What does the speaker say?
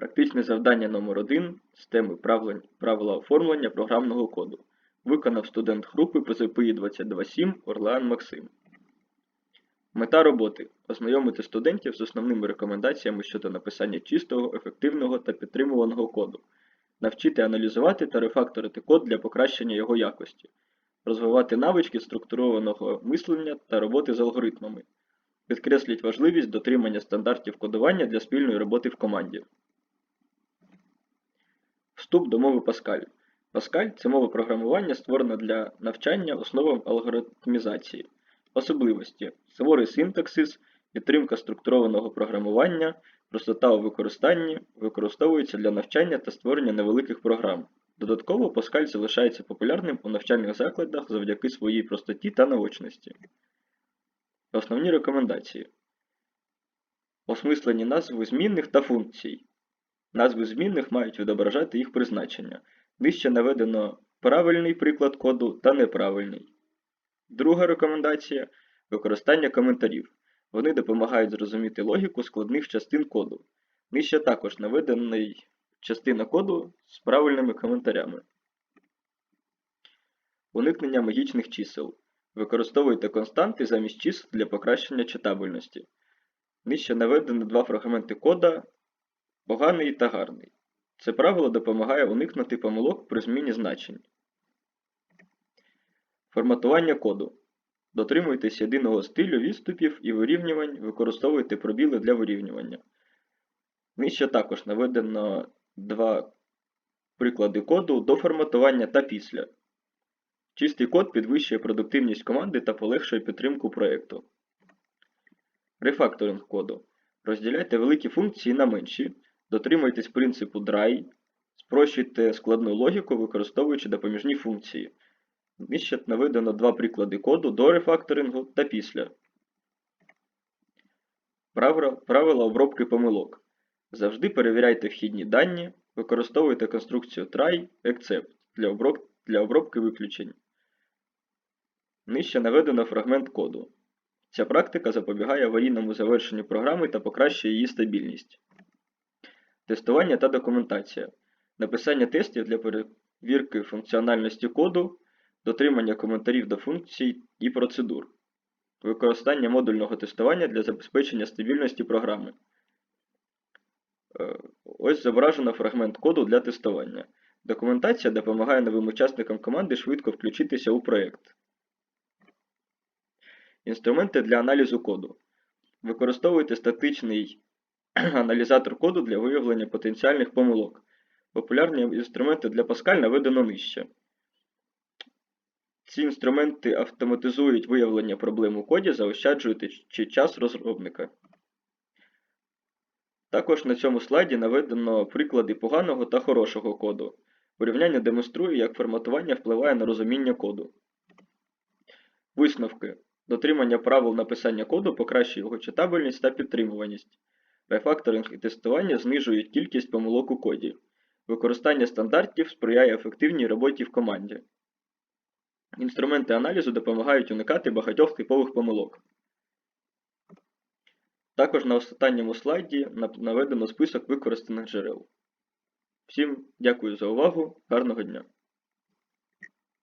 Практичне завдання номер 1 з теми правила оформлення програмного коду. Виконав студент групи ПЗПІ 227 Орлеан Максим. Мета роботи ознайомити студентів з основними рекомендаціями щодо написання чистого, ефективного та підтримуваного коду, навчити аналізувати та рефакторити код для покращення його якості, розвивати навички структурованого мислення та роботи з алгоритмами, підкресліть важливість дотримання стандартів кодування для спільної роботи в команді. Вступ до мови Pascal. Pascal – це мова програмування, створена для навчання основам алгоритмізації. Особливості суворий синтаксис, підтримка структурованого програмування, простота у використанні, використовується для навчання та створення невеликих програм. Додатково Pascal залишається популярним у навчальних закладах завдяки своїй простоті та наочності. Основні рекомендації. Осмислені назви змінних та функцій. Назви змінних мають відображати їх призначення. Нижче наведено правильний приклад коду та неправильний. Друга рекомендація використання коментарів. Вони допомагають зрозуміти логіку складних частин коду. Нижче також наведений частина коду з правильними коментарями. Уникнення магічних чисел. Використовуйте константи замість чисел для покращення читабельності. Нижче наведено два фрагменти кода поганий та гарний. Це правило допомагає уникнути помилок при зміні значень. Форматування коду. Дотримуйтесь єдиного стилю відступів і вирівнювань, використовуйте пробіли для вирівнювання. Нижче також наведено два приклади коду до форматування та після. Чистий код підвищує продуктивність команди та полегшує підтримку проєкту. Рефакторинг коду. Розділяйте великі функції на менші, дотримуйтесь принципу DRY, спрощуйте складну логіку, використовуючи допоміжні функції. Нижче наведено два приклади коду до рефакторингу та після. Правила, обробки помилок. Завжди перевіряйте вхідні дані, використовуйте конструкцію try, except для обробки виключень. Нижче наведено фрагмент коду. Ця практика запобігає аварійному завершенню програми та покращує її стабільність. Тестування та документація. Написання тестів для перевірки функціональності коду, дотримання коментарів до функцій і процедур. Використання модульного тестування для забезпечення стабільності програми. Е, Ось зображено фрагмент коду для тестування. Документація допомагає новим учасникам команди швидко включитися у проєкт. Інструменти для аналізу коду. Використовуйте статичний аналізатор коду для виявлення потенціальних помилок. Популярні інструменти для Pascal наведено нижче. Ці інструменти автоматизують виявлення проблем у коді, заощаджуючи час розробника. Також на цьому слайді наведено приклади поганого та хорошого коду. Порівняння демонструє, як форматування впливає на розуміння коду. Висновки. Дотримання правил написання коду покращує його читабельність та підтримуваність. Рефакторинг і тестування знижують кількість помилок у коді. Використання стандартів сприяє ефективній роботі в команді. Інструменти аналізу допомагають уникати багатьох типових помилок. Також на останньому слайді наведено список використаних джерел. Всім дякую за увагу, гарного дня!